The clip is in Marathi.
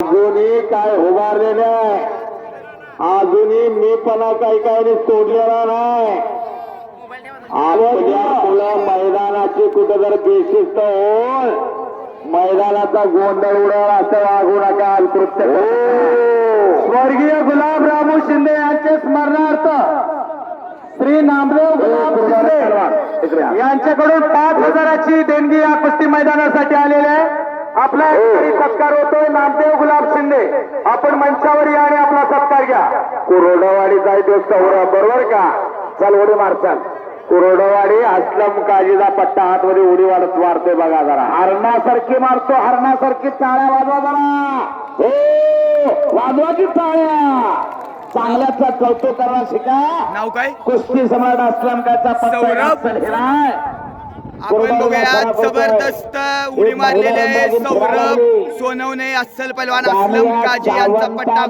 अजूनही काय उभारलेलं आहे? अजूनही मी पणा काही काही सोडलेला नाही. आपल्या तुला मैदानाची कुठे जर बेशिस्त होऊन मैदानाचा गोंधळ उडवला असं वागू नका कृत्य स्वर्गीय गुलाब रामू शिंदे यांचे स्मरणार्थ श्री नामदेव गुलाब शिंदे यांच्याकडून पाच हजाराची देणगी या कुस्ती मैदानासाठी आलेली आहे. आपला एकतरी सत्कार होतोय नामदेव गुलाब शिंदे. आपण मंचावर या आणि आपला सत्कार घ्या. कुरोडवाडीचा आहे तो सौरा बरोबर का? चल उडी मार चल. कुरोडवाडी असलम काजीचा पट्टा हातमध्ये उडी वाढत मारतोय बघा जरा. हरणासारखी मारतो हरणासारखी टाळ्या वाजवा जरा. हो वाजवा की टाळ्या. चांगल्याचा कौतुक करा शिका. नाव काय? कुस्ती सम्राट असलम काचा पट्टा आपण बघूया जबरदस्त उडी मारलेली आहे सौरभ सोनवणे अस्सल पैलवान असलम काजी यांचा पट्टा